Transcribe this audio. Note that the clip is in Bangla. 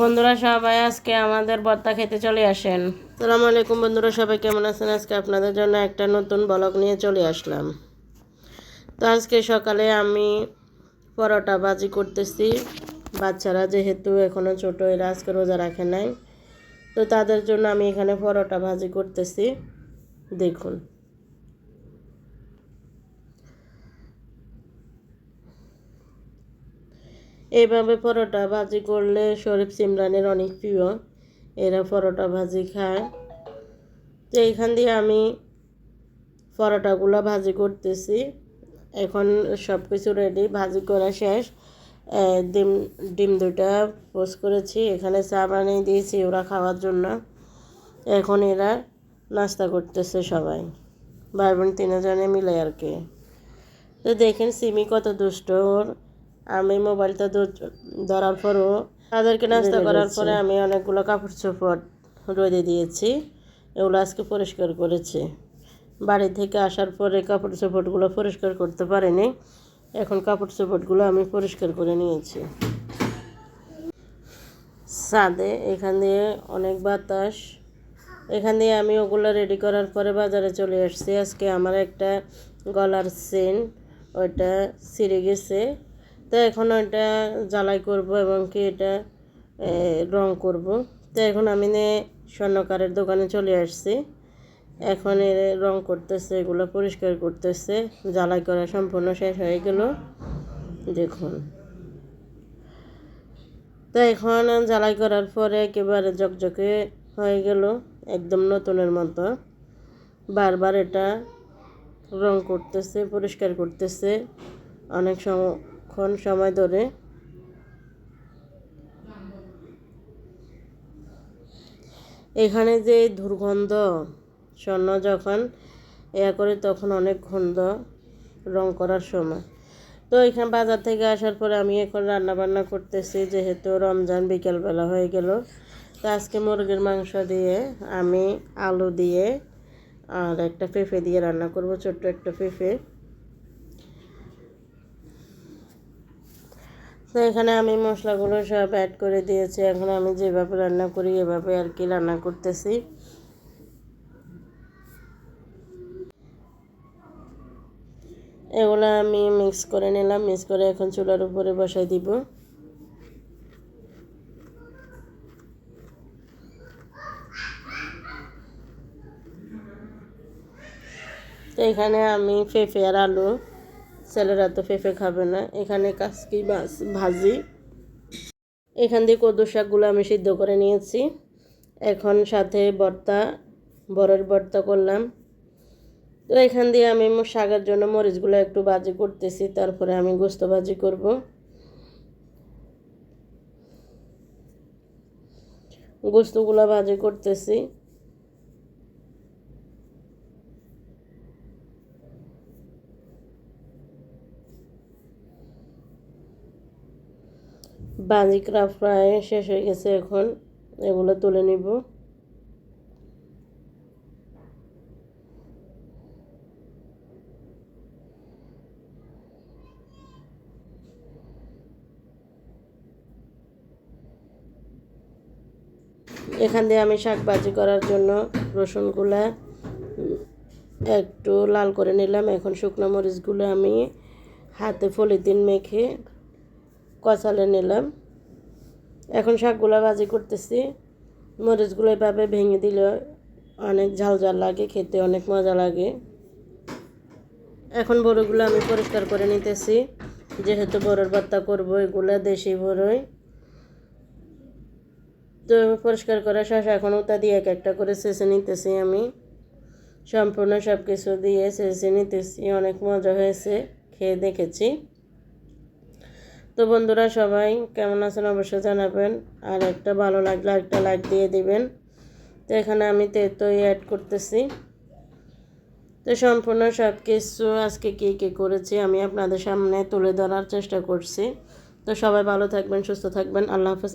বন্ধুরা সবাই আজকে আমাদের ভর্তা খেতে চলে আসেন। সালামু আলাইকুম বন্ধুরা, সবাই কেমন আছেন? আজকে আপনাদের জন্য একটা নতুন ব্লগ নিয়ে চলে আসলাম। তো আজকে সকালে আমি পরোটা ভাজি করতেছি। বাচ্চারা যেহেতু এখনও ছোটো, এরা আজকে রোজা রাখে নাই। তো তাদের জন্য আমি এখানে পরোটা ভাজি করতেছি। দেখুন। এইভাবে পরোটা ভাজি করলে শরীফ সিমরানের অনেক প্রিয়। এরা পরোটা ভাজি খায়। তো এইখান দিয়ে আমি পরোটাগুলো ভাজি করতেছি। এখন সব কিছু রেডি ভাজি করা শেষ। ডিম ডিম দুইটা পোস্ট করেছি। এখানে চা বানিয়ে দিয়েছি ওরা খাওয়ার জন্য। এখন এরা নাস্তা করতেছে সবাই। ভাই বোন তিনজনে মিলে আর কি। তো দেখেন, সিমি কত দুষ্ট ওর। আমি মোবাইলটা ধর- ধরার পরও তাদেরকে নাস্তা করার পরে আমি অনেকগুলো কাপড় চোপড় রোদে দিয়েছি। এগুলো আজকে পরিষ্কার করেছি। বাড়ি থেকে আসার পরে কাপড় চোপড়গুলো পরিষ্কার করতে পারিনি। এখন কাপড় চোপড়গুলো আমি পরিষ্কার করে নিয়েছি। ছাদে এখান দিয়ে অনেক বাতাস। এখান দিয়ে আমি ওগুলো রেডি করার পরে বাজারে চলে আসছি। আজকে আমার একটা গলার চেন ওইটা ছিঁড়ে গেছে। তো এখন এটা জ্বালাই করব এবং কি এটা রং করব। তো এখন আমি স্বর্ণকারের দোকানে চলে আসছি। এখন এর রং করতেছে, এগুলো পরিষ্কার করতেছে। জ্বালাই করা সম্পূর্ণ শেষ হয়ে গেল। দেখুন। তো এখন জ্বালাই করার পরে একেবারে জকজকে হয়ে গেল, একদম নতুনের মতো। বারবার এটা রং করতেছে, পরিষ্কার করতেছে। অনেক সমক্ষণ সময় ধরে এখানে যে দুর্গন্ধ, স্বর্ণ যখন ইয়া করে তখন অনেক গন্ধ রং করার সময়। তো এখানে বাজার থেকে আসার পরে আমি এখন রান্না বান্না করতেছি, যেহেতু রমজান বিকেলবেলা হয়ে গেল। তো আজকে মুরগির মাংস দিয়ে আমি আলু দিয়ে আর একটা পেঁপে দিয়ে রান্না করব, ছোট্ট একটা পেঁপে। তো এখানে আমি মশলাগুলো সব অ্যাড করে দিয়েছি। এখন আমি যেভাবে রান্না করি, এভাবে আর কি রান্না করতেছি। এগুলো আমি মিক্স করে নিলাম। মিক্স করে এখন চুলার উপরে বসাই দিব। তো এখানে আমি পেঁপে আর আলু ছেলেরা তো পেঁপে খাবে না। এখানে কাসকি ভাজি। এখান দিয়ে কদু শাকগুলো আমি সিদ্ধ করে নিয়েছি। এখন সাথে ভর্তা বরের ভর্তা করলাম। তো এখান দিয়ে আমি শাকের জন্য মরিচগুলো একটু ভাজি করতেছি, তারপরে আমি গোস্ত ভাজি করব। গোস্তগুলো ভাজি করতেছি। বাজি করা প্রায় শেষ হয়ে গেছে এখন। এগুলো তুলে নিব। এখান দিয়ে আমি শাক ভাজি করার জন্য রসুনগুলা একটু লাল করে নিলাম। এখন শুকনো মরিচগুলো আমি হাতে ফলিতিন মেখে কচালে নিলাম। এখন শাকগুলো ভাজি করতেছি। মরিচগুলো এভাবে ভেঙে দিলে অনেক ঝাল ঝাল লাগে, খেতে অনেক মজা লাগে। এখন বড়গুলো আমি পরিষ্কার করে নিতেছি। যেহেতু বড়োর ভর্তা করব, এগুলো দেশি বড়ই। তো পরিষ্কার করা শেষ, এখন ওটা দিয়ে এক একটা করে শেষে নিতেছি আমি। সম্পূর্ণ সব কিছু দিয়ে শেষে নিতেছি, অনেক মজা হয়েছে, খেয়ে দেখেছি। তো বন্ধুরা সবাই কেমন আছেন অবশ্যই জানাবেন। আর একটা ভালো লাগলে একটা লাইক দিয়ে দিবেন। তো এখানে আমি তেতই অ্যাড করতেছি। তো সম্পূর্ণ সব কিছু আজকে কী কী করেছি আমি আপনাদের সামনে তুলে ধরার চেষ্টা করছি। তো সবাই ভালো থাকবেন, সুস্থ থাকবেন। আল্লাহ হাফেজ